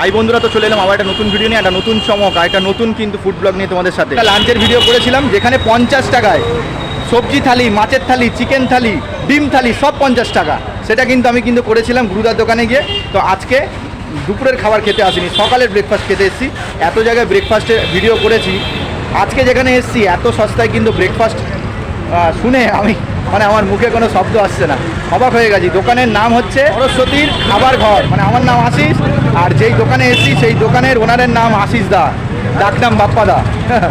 High বন্ধুরা, তো চলে এলাম আবার একটা নতুন ভিডিও নিয়ে, একটা নতুন চমক, আর একটা নতুন কিন্তু ফুড ব্লগ নিয়ে তোমাদের সাথে। লাঞ্চের ভিডিও করেছিলাম, যেখানে পঞ্চাশ টাকায় সবজি থালি, মাছের থালি চিকেন থালি, ডিম থালি, সব পঞ্চাশ টাকা। সেটা কিন্তু আমি কিন্তু করেছিলাম গুরুদার দোকানে গিয়ে। তো আজকে দুপুরের খাবার খেতে আসিনি, সকালের ব্রেকফাস্ট খেতে এসেছি। এত জায়গায় ব্রেকফাস্টের ভিডিও করেছি। আজকে যেখানে এসেছি, এত সস্তায় কিন্তু ব্রেকফাস্ট শুনে আমি মানে আমার মুখে কোনো শব্দ আসছে না। অবাক হয়ে গেছি। দোকানের নাম হচ্ছে সরস্বতীর খাবার ঘর। মানে আমার নাম আশিস আর যেই দোকানে এসেছি সেই দোকানের ওনারের নাম আশিস দা। ডাকনাম বাপ্পাদা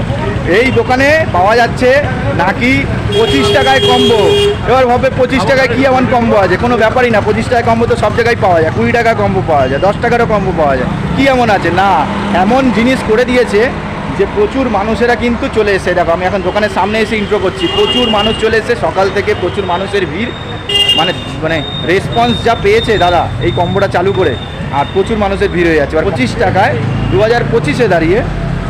এই দোকানে পাওয়া যাচ্ছে নাকি পঁচিশ টাকায় কম্বো। এবার ভাবে পঁচিশ টাকায় কী এমন কম্বো আছে? কোনো ব্যাপারই না। পঁচিশ টাকায় কম্বো তো সব জায়গায় পাওয়া যায়। কুড়ি টাকা কম্বো পাওয়া যায় দশ টাকারও কম্বো পাওয়া যায়। কী এমন আছে? না এমন জিনিস করে দিয়েছে যে প্রচুর মানুষেরা কিন্তু চলে এসে, দেখো আমি এখন দোকানের সামনে এসে ইন্ট্রো করছি, প্রচুর মানুষ চলে এসে সকাল থেকে প্রচুর মানুষের ভিড় মানে মানে রেসপন্স যা পেয়েছে দাদা এই কম্বোটা চালু করে, আর প্রচুর মানুষের ভিড় হয়ে যাচ্ছে। পঁচিশ টাকায় দু হাজার পঁচিশে দাঁড়িয়ে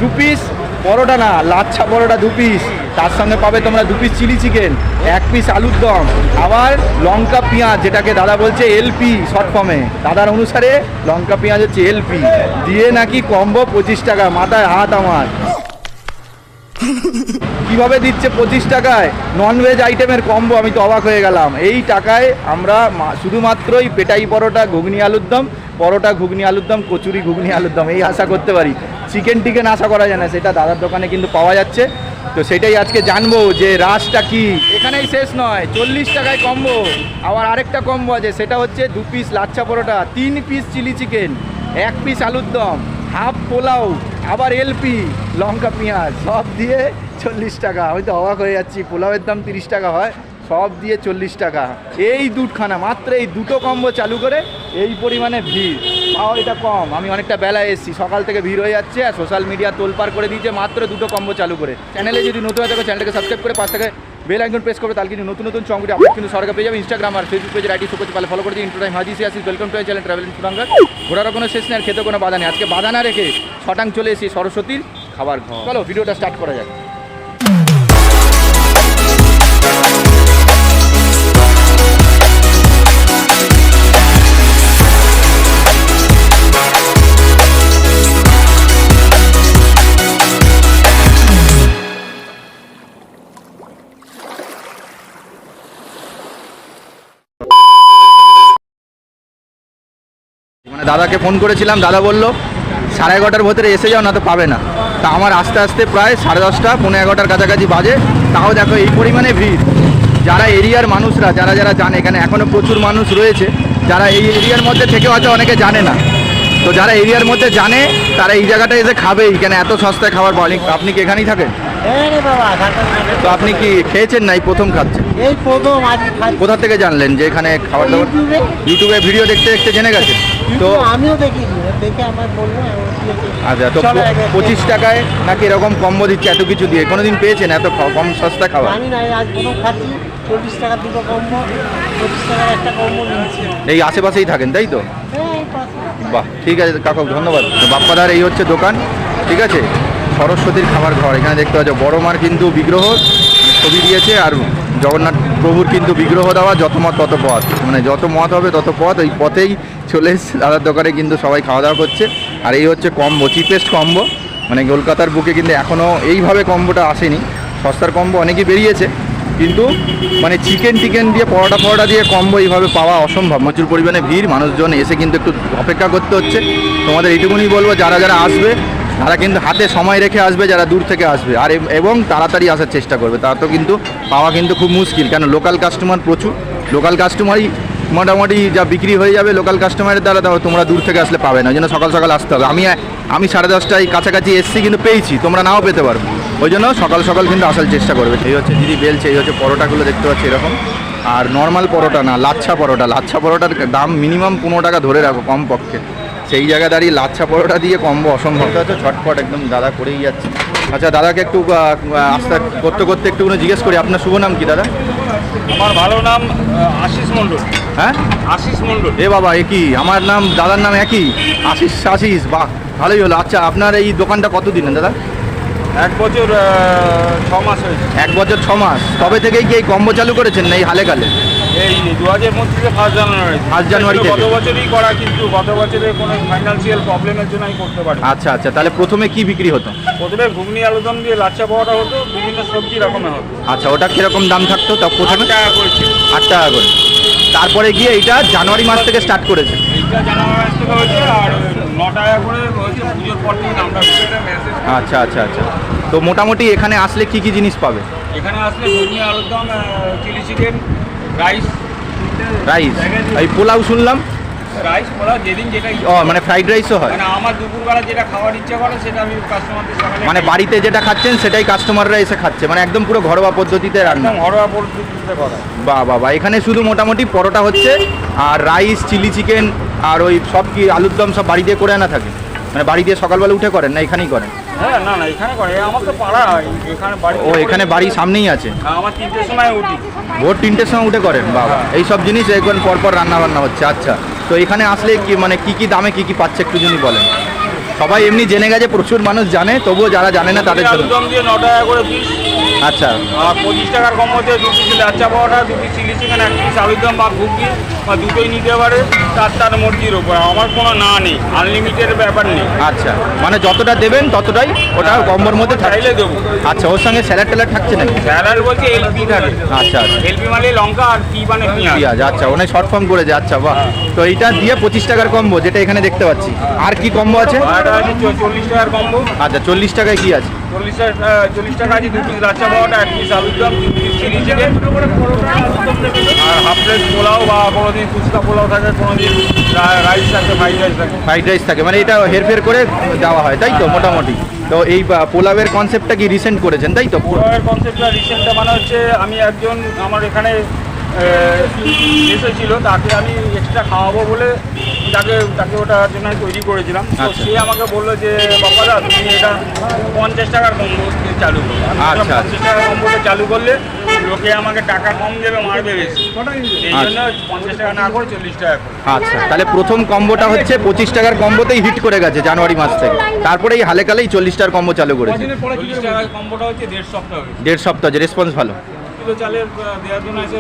দু পিস পরোটা না, লাচ্ছা পরোটা দু পিস তার সঙ্গে পাবে তোমরা দু পিস চিলি চিকেন এক পিস আলুর দম। আবার লঙ্কা পেঁয়াজ, যেটাকে দাদা বলছে এলপি শর্ট ফর্মে দাদার অনুসারে লঙ্কা পেঁয়াজ হচ্ছে এলপি দিয়ে নাকি কম্বো পঁচিশ টাকা। মাথায় হাত আমার। কীভাবে দিচ্ছে পঁচিশ টাকায়? ননভেজ আইটেমের কম্বো আমি তো অবাক হয়ে গেলাম। এই টাকায় আমরা শুধুমাত্রই পেটাই পরোটা, ঘুগনি, আলুর দম, পরোটা, ঘুগনি, আলুর দম, কচুরি, ঘুগনি, আলুর দম, এই আশা করতে পারি। চিকেন টিকেন আশা করা যায় না, সেটা দাদার দোকানে কিন্তু পাওয়া যাচ্ছে। তো সেটাই আজকে জানব যে রাসটা কি। এখানেই শেষ নয়, চল্লিশ টাকায় কম্বো আবার আরেকটা কম্বো আছে, সেটা হচ্ছে দু পিস লাচ্ছা পরোটা, তিন পিস চিলি চিকেন এক পিস আলুর দম হাফ পোলাও। আবার এলপি লঙ্কা, পেঁয়াজ, সব দিয়ে চল্লিশ টাকা। আমি তো অবাক হয়ে যাচ্ছি, পোলাওয়ের দাম তিরিশ টাকা হয়, সব দিয়ে চল্লিশ টাকা। এই দুটখানা মাত্র এই দুটো কম্বো চালু করে এই পরিমাণে ভিড়। পাও এটা কম, আমি অনেকটা বেলায় এসেছি, সকাল থেকে ভিড় হয়ে যাচ্ছে আর সোশ্যাল মিডিয়া তোলপার করে দিয়েছে মাত্র দুটো কম্বো চালু করে। চ্যানেলে যদি নতুন হয়ে থাকে চ্যানেলটাকে সাবস্ক্রাইব করে পাশ থেকে বেল আইকন প্রেস করবে তাহলে কিন্তু নতুন নতুন চঙ্গুটি আপনি কিন্তু সরকার পেয়ে যাবে। ইনস্টাগ্রাম আর ফেসবুক পেজের আইডি সুপার পালে ফলো করে দিই ইন্টু টাইম হাজি আসিস ওয়েলকাম টু চ্যানেল ট্রাভেল সুরাঙ্গার ঘোরার কোনো শেষ নেই আর খেতে কোনো বাধা নেই। আজকে বাধা না রেখে শটাং চলে এসে সরস্বতীর খাবার ঘর। চলো ভিডিওটা স্টার্ট করা যাক। দাদাকে ফোন করেছিলাম দাদা বলল সাড়ে এগারোটার ভেতরে এসে যাও না তো পাবে না। তা আমার আস্তে আস্তে প্রায় সাড়ে দশটা পনেরো এগারোটার কাছাকাছি বাজে। তাও দেখো এই পরিমাণে ভিড়। যারা এরিয়ার মানুষরা যারা যারা জানে এখানে এখনও প্রচুর মানুষ রয়েছে যারা এই এরিয়ার মধ্যে থেকে হয়তো অনেকে জানে না। তো যারা এরিয়ার মধ্যে জানে তারা এই জায়গাটা এসে খাবেই। কেন এত সস্তায় খাবার পাওয়া যায়। আপনি কি এখানেই থাকেন? তো আপনি কি খেয়েছেন না এই প্রথম খাচ্ছেন? এই প্রথম কোথা থেকে জানলেন যে এখানে খাবার দাবার? ইউটিউবে। ইউটিউবে ভিডিও দেখতে দেখতে জেনে গেছেন? তো আমিও দেখি আমার। আচ্ছা তো পঁচিশ টাকায় নাকি এরকম কম্বো দিচ্ছে এত কিছু দিয়ে? কোনোদিন পেয়েছেন এত কম সস্তা খাবার? আমি না আজ প্রথম খাচ্ছি চল্লিশ টাকা দুটো কম্বো পঁচিশ টাকার একটা কম্বো নিয়েছি। এই আশেপাশেই থাকেন তাই তো? হ্যাঁ। বাহ ঠিক আছে কাকু ধন্যবাদ। বাপ্পাদার এই হচ্ছে দোকান ঠিক আছে? সরস্বতীর খাবার ঘর এখানে দেখতে পাচ্ছ বড় মার কিন্তু বিগ্রহ ছবি দিয়েছে আর জগন্নাথ প্রভুর কিন্তু বিগ্রহ দেওয়া, যত মত তত পথ। মানে যত মত হবে তত পথ ওই পথেই চলে এসছে দাদার দোকানে কিন্তু সবাই খাওয়া দাওয়া করছে। আর এই হচ্ছে কম্বো চিপেস্ট কম্বো। মানে কলকাতার বুকে কিন্তু এখনও এইভাবে কম্বোটা আসেনি। সস্তার কম্বো অনেকই বেরিয়েছে। কিন্তু মানে চিকেন টিকেন দিয়ে, পরোটা ফরোটা দিয়ে কম্বো এইভাবে পাওয়া অসম্ভব। প্রচুর পরিমাণে ভিড়, মানুষজন এসে কিন্তু একটু অপেক্ষা করতে হচ্ছে। তোমাদের এইটুকুনি বলব, যারা যারা আসবে তারা কিন্তু হাতে সময় রেখে আসবে যারা দূর থেকে আসবে। আর এবং তাড়াতাড়ি আসার চেষ্টা করবে। তা তো কিন্তু পাওয়া কিন্তু খুব মুশকিল। কেন? লোকাল কাস্টমার প্রচুর। লোকাল কাস্টমারই মোটামুটি যা বিক্রি হয়ে যাবে লোকাল কাস্টমারের দ্বারা, তাও তোমরা দূর থেকে আসলে পাবে না। ওই জন্য সকাল সকাল আসতে হবে। আমি আমি সাড়ে দশটায় কাছাকাছি এসছি কিন্তু পেয়েছি। তোমরা নাও পেতে পারবে ওই জন্য সকাল সকাল কিন্তু আসার চেষ্টা করবে। এই হচ্ছে দিদি বেলছে, এই হচ্ছে পরোটাগুলো দেখতে পাচ্ছি এরকম। আর নর্মাল পরোটা না, লাচ্ছা পরোটা। লাচ্ছা পরোটার দাম মিনিমাম পনেরো টাকা ধরে রাখো কম পক্ষে সেই জায়গায় দাঁড়িয়ে লাচ্ছা পরোটা দিয়ে কম্বো অসম্ভব। হচ্ছে ছটফট একদম দাদা করেই যাচ্ছে। আচ্ছা দাদাকে একটু আস্তে করতে করতে একটু জিজ্ঞেস করি আপনার শুভ নাম কি দাদা? আমার ভালো নাম আশিস মণ্ডল। হ্যাঁ? আশিস মণ্ডল। এ বাবা একই আমার নাম দাদার নাম একই? আশিস আশিস বাহ ভালোই হলো। আচ্ছা আপনার এই দোকানটা কত দিন দাদা? এক বছর ছ মাস হয়েছে। এক বছর ছ মাস। তবে থেকেই কি এই কম্বো চালু করেছেন না এই হালে কালে এই দু হাজার পঁচিশে ফার্স্ট জানুয়ারি January থেকে। গত বছরই করা কিন্তু গত বছরে কোনো ফাইন্যান্সিয়াল প্রবলেমের জন্য আমি করতে পারি আচ্ছা আচ্ছা তাহলে প্রথমে কি বিক্রি হতো? প্রথমে ঘুগনি আলুদম দিয়ে লাচ্চা পাওয়াটা হতো বিভিন্ন সবজি রকমের হতো। আচ্ছা ওটা কীরকম দাম থাকতো তা আট প্রথমে টাকা করেছি আট টাকা করে। তারপরে গিয়ে এটা জানুয়ারি মাস থেকে স্টার্ট করেছে। এইটা জানুয়ারি মাস থেকে হয়েছে আর ন টাকা করে হয়েছে পুজোর পর থেকে দামটা আচ্ছা আচ্ছা আচ্ছা। তো মোটামুটি এখানে আসলে কি কি জিনিস পাবে? এখানে আসলে ঘুগনি আলুদম চিলি চিকেন রাইস রাইস এই পোলাও শুনলাম। রাইস পোলাও যেদিন যেটা ও মানে ফ্রাইড রাইসও হয়। মানে আমার দুপুরবেলা যেটা খাওয়ার ইচ্ছা করে সেটা আমি কাস্টমারদের সকালে মানে বাড়িতে যেটা খাচ্ছেন সেটাই কাস্টমাররা এসে খাচ্ছে। মানে একদম পুরো ঘরোয়া পদ্ধতিতে রান্না। একদম ঘরোয়া পদ্ধতিতে করা। বাহ বাহ বাহ এখানে শুধু মোটামুটি পরোটা হচ্ছে আর রাইস চিলি চিকেন আর ওই সব কি আলুর দম সব বাড়ি দিয়ে করে আনা থাকে? মানে বাড়ি দিয়ে সকালবেলা উঠে করেন না এখানেই করেন? হ্যাঁ না না এখানে করে। আমার তো পাড়া এখানে বাড়ি ও এখানে বাড়ি সামনেই আছে। আমার তিনটের সময় উঠি। ভোর তিনটের সময় উঠে করেন বাবা। এই সব জিনিস এখন পরপর রান্না বান্না হচ্ছে আচ্ছা। তো এখানে আসলে কি মানে কি কি দামে কি কি পাচ্ছে একটু যদি বলেন। সবাই এমনি জেনে গেছে প্রচুর মানুষ জানে তবুও যারা জানে না তাদের জন্য। দিয়ে ন টাকা করে পিস আচ্ছা। আর পঁচিশ টাকার কম হচ্ছে দু পিস লাচ্চা পাওয়াটা দু পিস চিলি চিকেন এক পিস আলুদম বা ঘুগনি বা দুটোই নিতে পারে তার তার মর্জির ওপর আমার কোনো না নেই আনলিমিটেড ব্যাপার নেই। আচ্ছা মানে যতটা দেবেন ততটাই ওটা কম্বোর মধ্যে চাইলে দেবো। আচ্ছা ওর সঙ্গে স্যালাড ট্যালাড থাকছে নাকি? স্যালাড বলছে এলপি থাকে। আচ্ছা আচ্ছা। এলপি মানে লঙ্কা আর কি মানে পেঁয়াজ। আচ্ছা ওনাই শর্ট ফর্ম করেছে আচ্ছা বাহ। তো এইটা দিয়ে পঁচিশ টাকার কম্বো যেটা এখানে দেখতে পাচ্ছি। আর কি কম্বো আছে? আর আছে চল্লিশ টাকার কম্বো আচ্ছা চল্লিশ টাকায় কি আছে? চল্লিশ টাকা চল্লিশ টাকা আছে দু পিস লাচ্চা পাওয়াটা এক পিস আলুদম তিন পিস চিলি চিকেন আর হাফ প্লেট পোলাও বা ফুচকা পোলাও থাকে কোনোদিন রাইস থাকে ফ্রাইড রাইস থাকে। ফ্রাইড রাইস থাকে মানে এটা হেরফের করে দেওয়া হয় তাই তো মোটামুটি? তো এই পোলাওয়ের কনসেপ্টটা কি রিসেন্ট করেছেন তাই তো? পোলাওয়ের কনসেপ্টটা রিসেন্টটা মানে হচ্ছে আমি একজন আমার এখানে এসেছিল তাকে আমি এক্সট্রা খাওয়াবো বলে তাকে তাকে ওটার জন্য আমি তৈরি করেছিলাম। তো আচ্ছা। সে আমাকে বলল যে বাবাদা তুমি এটা পঞ্চাশ টাকার কম্বো চালু করো। আচ্ছা, পঞ্চাশ টাকার কম্বোটা চালু করলে লোকে আমাকে টাকা কম দেবে মারবে বেশি। এই জন্য পঞ্চাশ টাকা না করে চল্লিশ টাকা করে। আচ্ছা তাহলে প্রথম কম্বোটা হচ্ছে পঁচিশ টাকার কম্বোতেই হিট করে গেছে জানুয়ারি মাস থেকে। তারপরে এই হালে কালেই চল্লিশ টাকার কম্বো চালু করেছে। চল্লিশ টাকার কম্বোটা হচ্ছে দেড় সপ্তাহ দেড় সপ্তাহ রেসপন্স ভালো। কিলো চালের দেড়জন আছে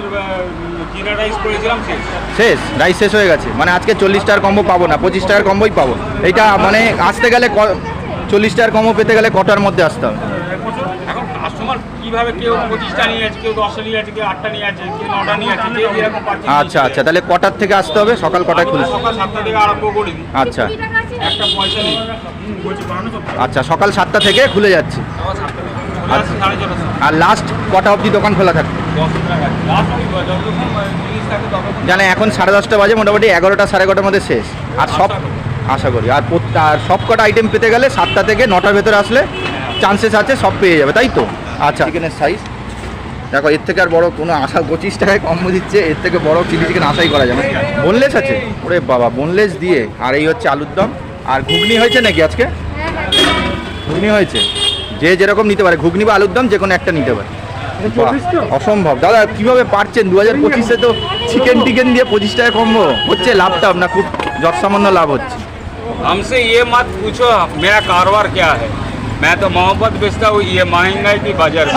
জিরা রাইস করেছিলাম শেষ। শেষ রাইস শেষ হয়ে গেছে। মানে আজকে চল্লিশ টাকার কম্বো পাবো না পঁচিশ টাকার কম্বোই পাবো। এইটা মানে আসতে গেলে চল্লিশ টাকার কম্বো পেতে গেলে কটার মধ্যে আসতে হবে? কীভাবে কেউ পঁচিশটা নিয়ে আছে কেউ দশটা নিয়ে আছে কেউ আটটা নিয়ে আছে কেউ নটা নিয়ে আছে যে যেরকম পাচ্ছে আচ্ছা আচ্ছা তাহলে কটার থেকে আসতে হবে? সকাল কটায় খুলছে সকাল সাতটা থেকে আরম্ভ করে। দিই আচ্ছা। একটা পয়সা নেই। আচ্ছা সকাল সাতটা থেকে খুলে যাচ্ছে। আর লাস্ট কটা অবধি দোকান খোলা থাকে? জানে এখন সাড়ে দশটা বাজে মোটামুটি এগারোটা সাড়ে এগারোটার মধ্যে শেষ। আর সব আশা করি। আর আর সব কটা আইটেম পেতে গেলে সাতটা থেকে নটার ভেতরে আসলে চান্সেস আছে সব পেয়ে যাবে তাই তো? আচ্ছা। চিকেনের সাইজ দেখো এর থেকে আর বড় কোনো আশা পঁচিশ টাকায় কম দিচ্ছে এর থেকে বড় চিলি চিকেন আশাই করা যাবে বোনলেস আছে? ওরে বাবা বোনলেস দিয়ে। আর এই হচ্ছে আলুর দম। আর ঘুগনি হয়েছে নাকি আজকে? ঘুগনি হয়েছে? যে যেরকম নিতে পারে ঘুগনি বা আলুর দম যে কোনো একটা নিতে পারে বাহ, অসম্ভব দাদা কিভাবে পারছেন দু হাজার পঁচিশে তো চিকেন টিকেন দিয়ে পঁচিশ টাকা কমবো হচ্ছে লাভটা আপনার খুব যৎ সামান্য লাভ হচ্ছে हमसे ये मत पूछो मेरा कारोबार क्या है मैं तो मोहब्बत बेचता हूँ ये महंगाई की बाजार में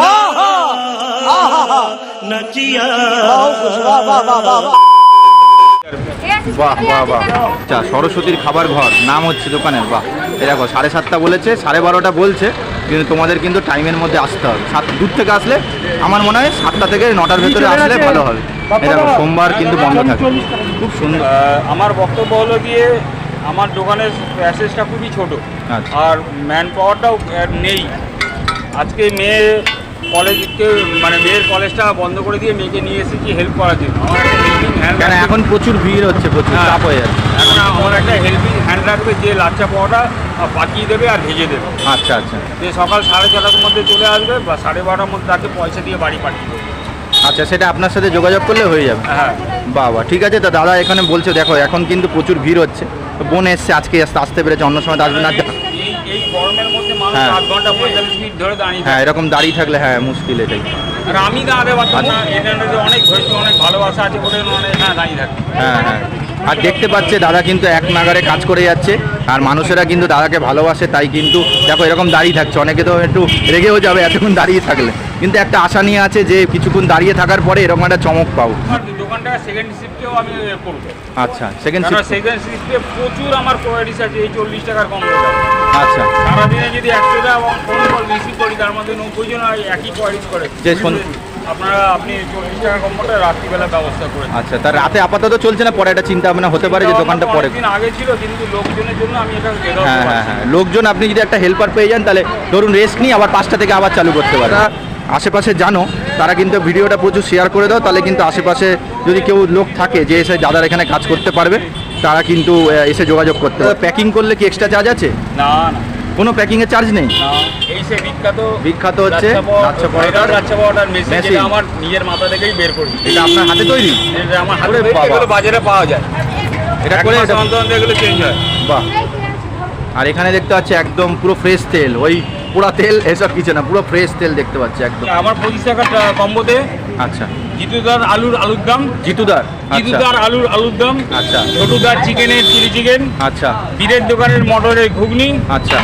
বাহ বাহ বাহ আচ্ছা সরস্বতীর খাবার ঘর নাম হচ্ছে দোকানের বাহ এই দেখো সাড়ে সাতটা বলেছে সাড়ে বারোটা বলছে কিন্তু তোমাদের কিন্তু টাইমের মধ্যে আসতে হবে। সাত দূর থেকে আসলে আমার মনে হয় সাতটা থেকে নটার ভেতরে আসলে ভালো হবে। দেখো সোমবার কিন্তু বন্ধ থাকে। খুব সুন্দর। আমার বক্তব্য হলো গিয়ে আমার দোকানের প্যাসেজটা খুবই ছোট। আচ্ছা। আর ম্যান পাওয়ারটাও নেই। আজকে মেয়ে কলেজকে মানে মেয়ের কলেজটা বন্ধ করে দিয়ে মেয়েকে নিয়ে এসেছি হেল্প করার জন্য। আমার একটা হেল্পিং হ্যান্ড এখন প্রচুর ভিড় হচ্ছে প্রচুর হ্যাঁ। চাপ হয়ে যাচ্ছে। এখন আমার একটা হেল্পিং হ্যান্ড রাখবে যে লাচ্চা পাওয়াটা পাকিয়ে দেবে আর ভেজে দেবে। আচ্ছা আচ্ছা। যে সকাল সাড়ে ছটার মধ্যে চলে আসবে বা সাড়ে বারোটার মধ্যে তাকে পয়সা দিয়ে বাড়ি পাঠিয়ে দেবে। আচ্ছা সেটা আপনার সাথে যোগাযোগ করলে হয়ে যাবে? হ্যাঁ। বাবা ঠিক আছে তো দাদা এখানে বলছে দেখো এখন কিন্তু প্রচুর ভিড় হচ্ছে। বোন এসছে আজকে আসতে পেরেছে অন্য সময় আসবে না। এই গরমের মধ্যে মানুষ হ্যাঁ। আধ ঘণ্টা পঁয়তাল্লিশ মিনিট ধরে দাঁড়িয়ে হ্যাঁ এরকম দাঁড়িয়ে থাকলে হ্যাঁ মুশকিল এটাই। আর আমি দাঁড়াতে পারতাম আচ্ছা। না এখানে অনেক ভালোবাসা আছে বলে অনেক এখানে দাঁড়িয়ে থাকে হ্যাঁ হ্যাঁ। আর দেখতে পাচ্ছে দাদা কিন্তু এক নাগারে কাজ করে যাচ্ছে। আর মানুষেরা কিন্তু দাদাকে ভালোবাসে তাই কিন্তু দেখো এরকম দাঁড়িয়ে থাকছে। অনেকে তো একটু রেগেও যাবে এতক্ষণ দাঁড়িয়ে থাকলে। কিন্তু একটা আশা নিয়ে আছে যে কিছুক্ষণ দাঁড়িয়ে থাকার পরে এরকম একটা চমক পাবো। দোকানটা সেকেন্ড শিফটেও আমি করব। আচ্ছা সেকেন্ড কেন সেকেন্ড শিফটে প্রচুর আমার কোয়ারিটিস আছে এই চল্লিশ টাকার কম আচ্ছা। সারাদিনে যদি একশোটা ফোন কল রিসিভ করি তার মধ্যে নব্বই জন একই কোয়ারিজ করে। যে শোন- আপনারা আপনি চল্লিশ টাকা কম্পোটা রাত্রিবেলা ব্যবস্থা করে আচ্ছা তার রাতে আপাতত চলছে না? পরে একটা চিন্তা ভাবনা হতে পারে যে দোকানটা পরে দিন আগে ছিল কিন্তু লোকজনের জন্য আমি এটা হ্যাঁ হ্যাঁ হ্যাঁ। লোকজন আপনি যদি একটা হেল্পার পেয়ে যান তাহলে ধরুন রেস্ট নিয়ে আবার পাঁচটা থেকে আবার চালু করতে পারে আশেপাশে জানো তারা কিন্তু ভিডিওটা প্রচুর শেয়ার করে দাও তাহলে কিন্তু আশেপাশে যদি কেউ লোক থাকে যে এসে দাদার এখানে কাজ করতে পারবে তারা কিন্তু এসে যোগাযোগ করতে পারবে। প্যাকিং করলে কি এক্সট্রা চার্জ আছে? না না। কোনো প্যাকিংয়ের চার্জ নেই? এই সে বিখ্যাত বিখ্যাত হচ্ছে লাচ্ছা লাচ্ছা পরোটা পরোটার লাচ্ছা পরোটার মেশিন। যেটা আমার নিজের মাথা থেকেই বের করি। এটা আপনার হাতে তৈরি? এটা আমার হাতে। এগুলো বাজারে পাওয়া যায়। এটা করে অন্তর এগুলো চেঞ্জ হয়। বাহ। আর এখানে দেখতে পাচ্ছি একদম পুরো ফ্রেশ তেল ওই পোড়া তেল এসব কিছু না পুরো ফ্রেশ তেল দেখতে পাচ্ছি একদম। আমার পঁচিশ টাকার কম্বোতে। আচ্ছা। জিতুদার আলুর আলুর দাম। জিতুদার আচ্ছা। জিতুদার আলুর আলুর দাম। আচ্ছা। ছোটুদার চিকেনের চিলি চিকেন। আচ্ছা। বীরের দোকানের মটরের ঘুগনি। আচ্ছা।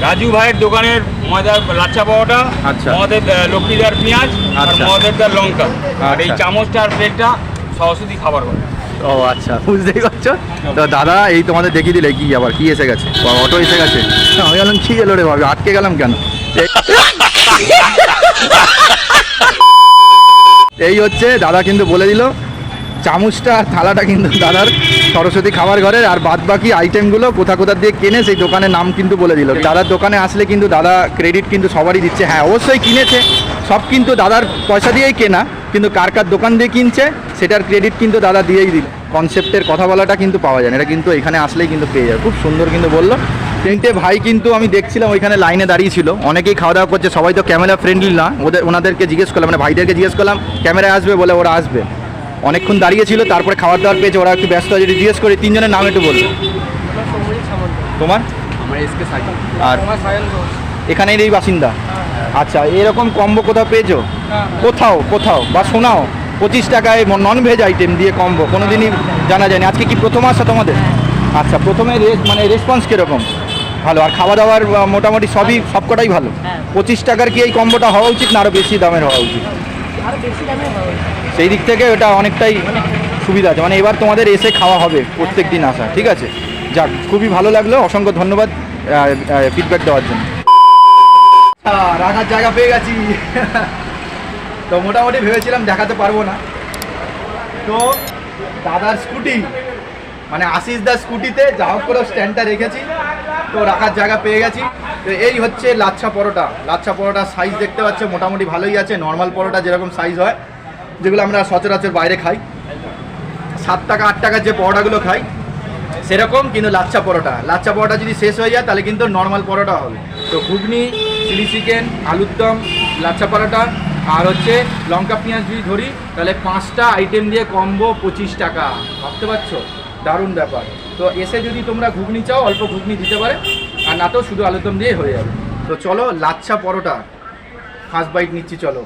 রাজু ভাইয়ের দোকানের ময়দার লাচ্চা পাওয়াটা। আচ্ছা। মদের লক্ষ্মীদার পেঁয়াজ। আর আচ্ছা। মদের দার লঙ্কা। আর এই আচ্ছা। চামচটা আর প্লেটটা সরস্বতী খাবার করে ও আচ্ছা বুঝতেই পারছ? তো দাদা এই তোমাদের দেখিয়ে দিলে কি আবার কি এসে গেছে? অটো এসে গেছে? আমি গেলাম কি এলো রে ভাবি আটকে গেলাম কেন? এই হচ্ছে দাদা কিন্তু বলে দিল চামচটা আর থালাটা কিন্তু দাদার সরস্বতী খাবার ঘরের আর বাদ বাকি আইটেমগুলো কোথা কোথা দিয়ে কেনে সেই দোকানের নাম কিন্তু বলে দিল। দাদার দোকানে আসলে কিন্তু দাদা ক্রেডিট কিন্তু সবারই দিচ্ছে। হ্যাঁ অবশ্যই কিনেছে। সব কিন্তু দাদার পয়সা দিয়েই কেনা কিন্তু কার কার দোকান দিয়ে কিনছে সেটার ক্রেডিট কিন্তু দাদা দিয়েই দিল। কনসেপ্টের কথা বলাটা কিন্তু পাওয়া যায় না এটা কিন্তু এখানে আসলেই কিন্তু পেয়ে যায় খুব সুন্দর কিন্তু বলল। তিনটে ভাই কিন্তু আমি দেখছিলাম ওইখানে লাইনে দাঁড়িয়ে ছিল। অনেকেই খাওয়া দাওয়া করছে সবাই তো ক্যামেরা ফ্রেন্ডলি না। ওদের ওনাদেরকে জিজ্ঞেস করলাম মানে ভাইদেরকে জিজ্ঞেস করলাম ক্যামেরায় আসবে? বলে ওরা আসবে। অনেকক্ষণ দাঁড়িয়ে ছিল তারপরে খাবার দাবার পেয়েছে ওরা একটু ব্যস্ত আছে যদি জিজ্ঞেস করি তিনজনের নাম একটু বলবে। তোমার? আমার এসকে আর? এখানেই এই বাসিন্দা? আচ্ছা এরকম কম্বো কোথাও পেয়েছ? কোথাও কোথাও? বা শোনাও, পঁচিশ টাকায় নন ভেজ আইটেম দিয়ে কম্বো কোনো দিনই জানা যায়নি। আজকে কি প্রথম আসা তোমাদের? আচ্ছা প্রথমে মানে রেসপন্স কীরকম? ভালো, আর খাওয়া দাওয়ার মোটামুটি সবই সবকটাই ভালো? পঁচিশ টাকার কি এই কম্বোটা হওয়া উচিত না আরও বেশি দামের হওয়া উচিত? সেই দিক থেকে ওটা অনেকটাই সুবিধা আছে। মানে এবার তোমাদের এসে খাওয়া হবে প্রত্যেক দিন আসা, ঠিক আছে? যাক, খুবই ভালো লাগল, অসংখ্য ধন্যবাদ ফিডব্যাক দেওয়ার জন্য। রাখার জায়গা পেয়ে গেছি। তো মোটামুটি ভেবেছিলাম দেখাতে পারব না। তো দাদার স্কুটি মানে আশিস দা স্কুটিতে যা হোক করে স্ট্যান্ডটা রেখেছি, তো রাখার জায়গা পেয়ে গেছি। তো এই হচ্ছে লাচ্ছা পরোটা। লাচ্ছা পরোটার সাইজ দেখতে পাচ্ছে, মোটামুটি ভালোই আছে। নর্মাল পরোটা যেরকম সাইজ হয়, যেগুলো আমরা সচরাচর বাইরে খাই। সাত টাকা, আট টাকার যে পরোটাগুলো খাই, সেরকম কিন্তু লাচ্ছা পরোটা। লাচ্ছা পরোটা যদি শেষ হয়ে যায়, তাহলে কিন্তু নর্মাল পরোটা হবে। তো ঘুগনি চিলি চিকেন আলুর দম, লাচ্ছা পরোটা, আর হচ্ছে লঙ্কা, পেঁয়াজ যদি ধরি, তাহলে পাঁচটা আইটেম দিয়ে কম্বো পঁচিশ টাকা। ভাবতে পারছ? দারুণ ব্যাপার। তো এসে যদি তোমরা ঘুগনি চাও, অল্প ঘুগনি দিতে পারে, আর না তো শুধু আলুর দম দিয়ে হয়ে যাবে। তো চলো, লাচ্ছা পরোটা। ফার্স্ট বাইট নিচ্ছি, চলো।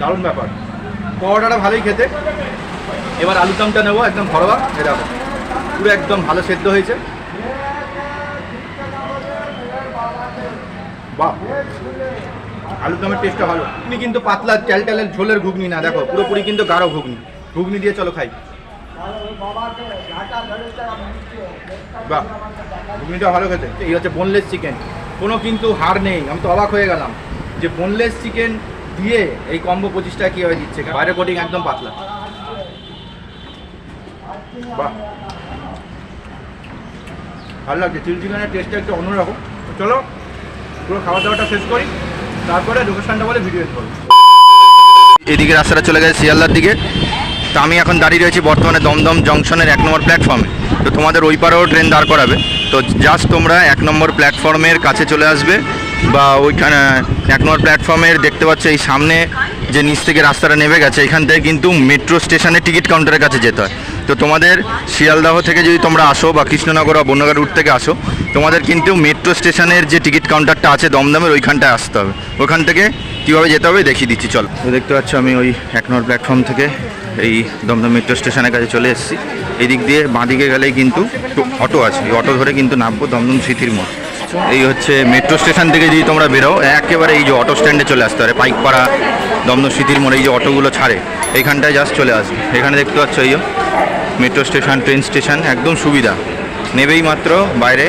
দারুণ ব্যাপার। পরোটাটা ভালোই খেতে। এবার আলুর দমটা নেব, একদম ঘরোয়া এ দেখো। পুরো একদম ভালো সেদ্ধ হয়েছে। বাহ! আলুর দমের টেস্টটা ভালো। ঘুগনি কিন্তু পাতলা টেল টেলের ঝোলের ঘুগনি না, দেখো, পুরোপুরি কিন্তু গাঢ় ঘুগনি। ঘুগনি দিয়ে চলো খাই। বাহ! ঘুগনিটা ভালো খেতে। এই হচ্ছে বোনলেস চিকেন কোনো কিন্তু হার নেই, আমি তো অবাক হয়ে গেলাম। যে বোনলেস চিকেন দিয়ে এই কম্বো পঁচিশটা কীভাবে দিচ্ছে? বাইরে কোটিং একদম পাতলা। বাহ। ভালো লাগছে। চিলি চিকেনের টেস্টটা একটু অন্যরকম। চলো, পুরো খাওয়া দাওয়াটা শেষ করি। তারপরে লোকেশনটা বলে ভিডিও করব। এদিকে রাস্তাটা চলে গেছে শিয়ালদার দিকে। তো আমি এখন দাঁড়িয়ে রয়েছি বর্তমানে দমদম জংশনের এক নম্বর প্ল্যাটফর্মে তো তোমাদের ওই পারেও ট্রেন দাঁড় করাবে। তো জাস্ট তোমরা এক নম্বর প্ল্যাটফর্মের কাছে চলে আসবে বা ওইখানে এক নম্বর প্ল্যাটফর্মের দেখতে পাচ্ছ এই সামনে যে নিচ থেকে রাস্তাটা নেমে গেছে, এখান থেকে কিন্তু মেট্রো স্টেশনের টিকিট কাউন্টারের কাছে যেতে হয়। তো তোমাদের শিয়ালদাহ থেকে যদি তোমরা আসো বা কৃষ্ণনগর বা বন্যগা রুট থেকে আসো, তোমাদের কিন্তু মেট্রো স্টেশনের যে টিকিট কাউন্টারটা আছে দমদমের ওইখানটায় আসতে হবে। ওখান থেকে কীভাবে যেতে হবে দেখিয়ে দিচ্ছি, চল। তো দেখতে পাচ্ছ আমি ওই এক নম্বর প্ল্যাটফর্ম থেকে এই দমদম মেট্রো স্টেশনের কাছে চলে এসেছি। এদিক দিয়ে বাঁদিকে গেলেই কিন্তু অটো আছে। অটো ধরে কিন্তু নামবো দমদম স্মৃতির মোড় এই হচ্ছে মেট্রো স্টেশন থেকে যদি তোমরা বেরো একেবারে এই যে অটো স্ট্যান্ডে চলে আসতে পারে, পাইকপাড়া, দমদম স্মৃতির মোড়ে, এই যে অটোগুলো ছাড়ে, এইখানটায় জাস্ট চলে আসবে। এখানে দেখতে পাচ্ছ এই মেট্রো স্টেশন ট্রেন স্টেশন একদম সুবিধা। নেবেই মাত্র বাইরে।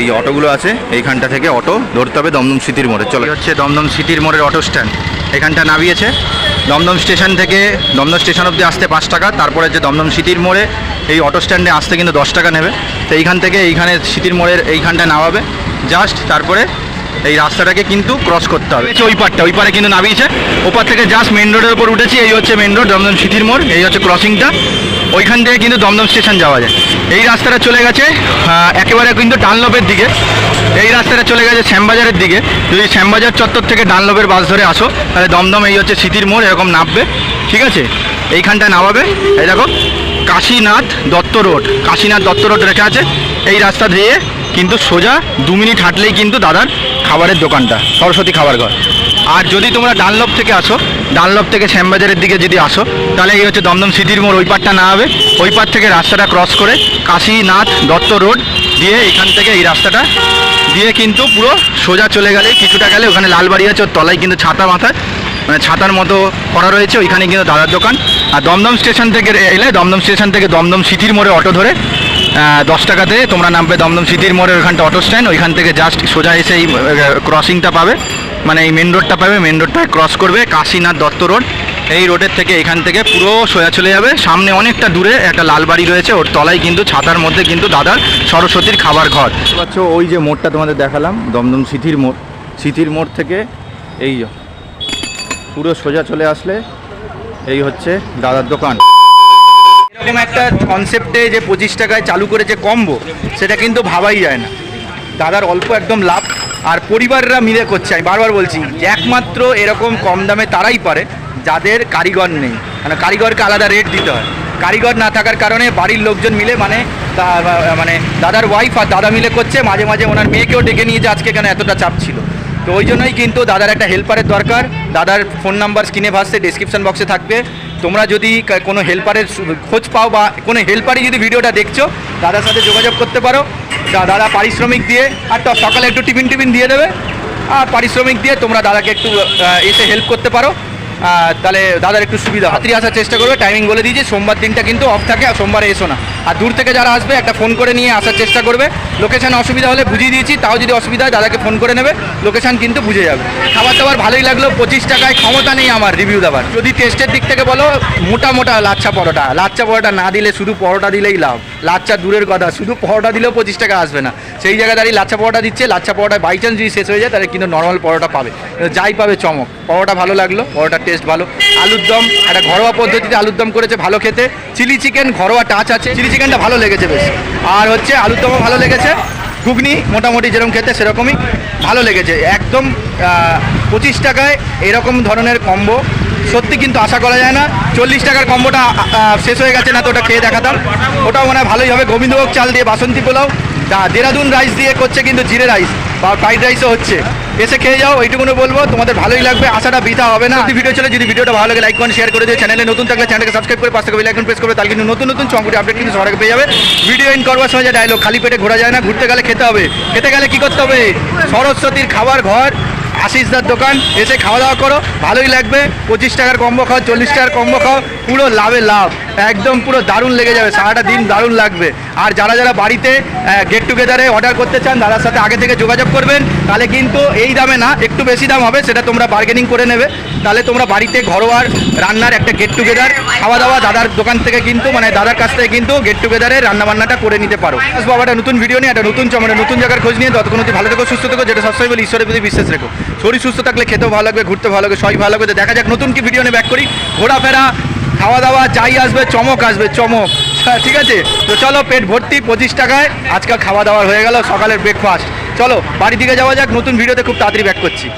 এই অটোগুলো আছে, এইখানটা থেকে অটো ধরতে হবে দমদম সিটির মোড়ে। চলে। হচ্ছে দমদম সিটির মোড়ের অটো স্ট্যান্ড। এখানটা নামিয়েছে। দমদম স্টেশন থেকে, দমদম স্টেশন অবধি আসতে পাঁচ টাকা, তারপরে যে দমদম সিটির মোড়ে এই অটো স্ট্যান্ডে আসতে কিন্তু দশ টাকা নেবে। তো এইখান থেকে এইখানে সিটির মোড়ের এইখানটা নামাবে। জাস্ট তারপরে এই রাস্তাটাকে কিন্তু ক্রস করতে হবে। ওই পারটা ওই পারে কিন্তু নামিয়েছে। ওপার থেকে জাস্ট মেন রোডের উপর উঠেছি, এই হচ্ছে মেন রোড দমদম সিটির মোড়। এই হচ্ছে ক্রসিংটা ওইখান থেকে কিন্তু দমদম স্টেশন যাওয়া যায়। এই রাস্তাটা চলে গেছে একেবারে কিন্তু ডানলপের দিকে। এই রাস্তাটা চলে গেছে শ্যামবাজারের দিকে। যদি শ্যামবাজার চত্বর থেকে ডানলপের বাস ধরে আসো, তাহলে দমদম এই হচ্ছে সিটির মোড়, এরকম নামবে। ঠিক আছে? এইখানটা নামাবে। এই দেখো, কাশীনাথ দত্ত রোড। কাশীনাথ দত্ত রোড রেখে আছে। এই রাস্তা দিয়ে কিন্তু সোজা দু মিনিট হাঁটলেই কিন্তু দাদার খাবারের দোকানটা, সরস্বতী খাবার ঘর। আর যদি তোমরা ডানলপ থেকে আসো, ডানলপ থেকে শ্যামবাজারের দিকে যদি আসো, তাহলে এই হচ্ছে দমদম সিটির মোড়, ওই পারটা না হবে। ওই পার থেকে রাস্তাটা ক্রস করে কাশীনাথ দত্ত রোড দিয়ে এখান থেকে এই রাস্তাটা দিয়ে কিন্তু পুরো সোজা চলে গেলে, কিছুটা গেলে ওখানে লালবাড়ি আছে ওর তলায় কিন্তু ছাতা মাথায় মানে ছাতার মতো করা রয়েছে, ওইখানে কিন্তু দাদার দোকান। আর দমদম স্টেশন থেকে এলে দমদম স্টেশন থেকে দমদম সিটির মোড়ে অটো ধরে দশ টাকাতে তোমরা নামবে দমদম সিটির মোড়ের ওখানটা অটো স্ট্যান্ড ওইখান থেকে জাস্ট সোজা এসে এই ক্রসিংটা পাবে। মানে এই মেন রোডটা পাবে মেন রোডটা ক্রস করবে, কাশীনাথ দত্ত রোড এই রোডের থেকে এখান থেকে পুরো সোজা চলে যাবে। সামনে অনেকটা দূরে একটা লাল বাড়ি রয়েছে, ওর তলায় কিন্তু, ছাতার মধ্যে কিন্তু দাদার সরস্বতীর খাবার ঘর। পাচ্ছ, ওই যে মোড়টা তোমাদের দেখালাম, দমদম সিথির মোড়। সিথির মোড় থেকে এই পুরো সোজা চলে আসলে এই হচ্ছে দাদার দোকান। এরকম একটা কনসেপ্টে যে পঁচিশ টাকায় চালু করেছে কম্বো সেটা কিন্তু ভাবাই যায় না। দাদার অল্প একদম লাভ, আর পরিবাররা মিলে করছে। আমি বারবার বলছি, একমাত্র এরকম কম দামে তারাই পারে, যাদের কারিগর নেই। মানে কারিগরকে আলাদা রেট দিতে হয়। কারিগর না থাকার কারণে বাড়ির লোকজন মিলে মানে মানে দাদার ওয়াইফ আর দাদা মিলে করছে। মাঝে মাঝে ওনার মেয়েকেও ডেকে নিয়ে যে আজকে কেন এতটা চাপ ছিল। তো ওই জন্যই কিন্তু দাদার একটা হেল্পারের দরকার। দাদার ফোন নাম্বার স্ক্রিনে ভাসছে ডিসক্রিপশন বক্সে থাকবে। তোমরা যদি কোনো হেল্পারের খোঁজ পাও বা কোনো হেল্পারই যদি ভিডিওটা দেখছ, দাদার সাথে যোগাযোগ করতে পারো। দাদারা পারিশ্রমিক দিয়ে, আর সকালে একটু টিফিন টিফিন দিয়ে দেবে। আর পারিশ্রমিক দিয়ে তোমরা দাদাকে একটু এসে হেল্প করতে পারো। তাহলে দাদার একটু সুবিধা রাত্রি আসার চেষ্টা করবে টাইমিং বলে দিয়েছি, সোমবার দিনটা কিন্তু অফ থাকে আর সোমবারে এসো না। আর দূর থেকে যারা আসবে, একটা ফোন করে নিয়ে আসার চেষ্টা করবে। লোকেশান অসুবিধা হলে বুঝিয়ে দিয়েছি, তাও যদি অসুবিধা হয়, দাদাকে ফোন করে নেবে। লোকেশন কিন্তু বুঝে যাবে। খাবার দাবার ভালোই লাগল, পঁচিশ টাকায় ক্ষমতা নেই আমার রিভিউ দেওয়ার যদি টেস্টের দিক থেকে বলো মোটা মোটা লাচ্ছা পরোটা। লাচ্ছা পরোটা না দিলে শুধু পরোটা দিলেই লাভ। লাচ্চা দূরের কথা। শুধু পরোটা দিলেও পঁচিশ টাকা আসবে না। সেই জায়গায় দাঁড়িয়ে লাচ্ছা পরোটা দিচ্ছে লাচ্ছা পরোটা বাই চান্স যদি শেষ হয়ে যায়, তাহলে কিন্তু নর্মাল পরোটা পাবে। যাই পাবে চমক। পরোটা ভালো লাগল, পরোটার টেস্ট ভালো। আলুর দম, একটা ঘরোয়া পদ্ধতিতে আলুর দম করেছে ভালো খেতে। চিলি চিকেন ঘরোয়া টাচ আছে। চিলি চিকেনটা ভালো লেগেছে বেশ। আর হচ্ছে আলুর দমও ভালো লেগেছে। ঘুগনি মোটামুটি যেরকম খেতে সেরকমই ভালো লেগেছে। একদম পঁচিশ টাকায় এরকম ধরনের কম্বো সত্যি কিন্তু আশা করা যায় না। চল্লিশ টাকার কম্বোটা শেষ হয়ে গেছে না তো ওটা খেয়ে দেখাতাম। ওটাও মনে হয় ভালোই হবে। গোবিন্দভোগ চাল দিয়ে বাসন্তী পোলাও দেরাদুন রাইস দিয়ে করছে কিন্তু জিরে রাইস বা ফ্রাইড রাইসও হচ্ছে। এসে খেয়ে যাও, এইটুকুনো বলব, তোমাদের ভালোই লাগবে, আশাটা বৃথা হবে না। ভিডিও চলে, যদি ভিডিওটা ভালো লাগে লাইক করেন শেয়ার করে দিয়ে চ্যানেলে নতুন থাকলে চ্যানেলকে সাবস্ক্রাইব করে পাশে বেল আইকন প্রেস করবে, তাহলে কিন্তু নতুন নতুন চমকুটি আপডেট কিন্তু সবার পেয়ে যাবে। ভিডিও ইন করবার সময় যে ডায়লগ খালি পেটে ঘোরা যায় না, ঘুরতে গেলে খেতে হবে। খেতে গেলে কি করতে হবে? সরস্বতীর খাবার ঘর আশিসদার দোকান, এসে খাওয়া দাওয়া করো, ভালোই লাগবে। পঁচিশ টাকার কম্বো খাও, চল্লিশ টাকার কম্বো খাও, পুরো লাভে লাভ, একদম পুরো দারুণ লেগে যাবে, সারাটা দিন দারুণ লাগবে। আর যারা যারা বাড়িতে গেট টুগেদারে অর্ডার করতে চান দাদার সাথে আগে থেকে যোগাযোগ করবেন, তাহলে কিন্তু এই দামে না, একটু বেশি দাম হবে, সেটা তোমরা বার্গেনিং করে নেবে। তাহলে তোমরা বাড়িতে ঘরোয়ার রান্নার একটা গেট টুগেদার খাওয়া দাওয়া দাদার দোকান থেকে কিন্তু মানে দাদার কাছ থেকে কিন্তু গেট টুগেদারে রান্নাবান্নাটা করে নিতে পারো। আবার একটা নতুন ভিডিও নিয়ে, একটা নতুন চমড়ে নতুন জায়গার খোঁজ নিয়ে, ততক্ষণ ভালো থেকো, সুস্থ থেকো, যেটা সবসময় বলি ঈশ্বরের প্রতি বিশ্বাস রেখো। শরীর সুস্থ থাকলে খেতেও ভালো লাগবে ঘুরতে ভালো লাগবে, সবাই ভালো লাগবে। দেখা যাক নতুন কি ভিডিও নিয়ে ব্যাক করি। ঘোরাফেরা খাওয়া দাওয়া যাই আসবে, চমক আসবে, চমক। ঠিক আছে? তো চলো, পেট ভর্তি, পঁচিশ টাকায়। আজকাল খাওয়া দাওয়া হয়ে গেল, সকালের ব্রেকফাস্ট চলো বাড়ি দিকে যাওয়া যাক, নতুন ভিডিওতে খুব তাড়াতাড়ি ব্যাক করছি।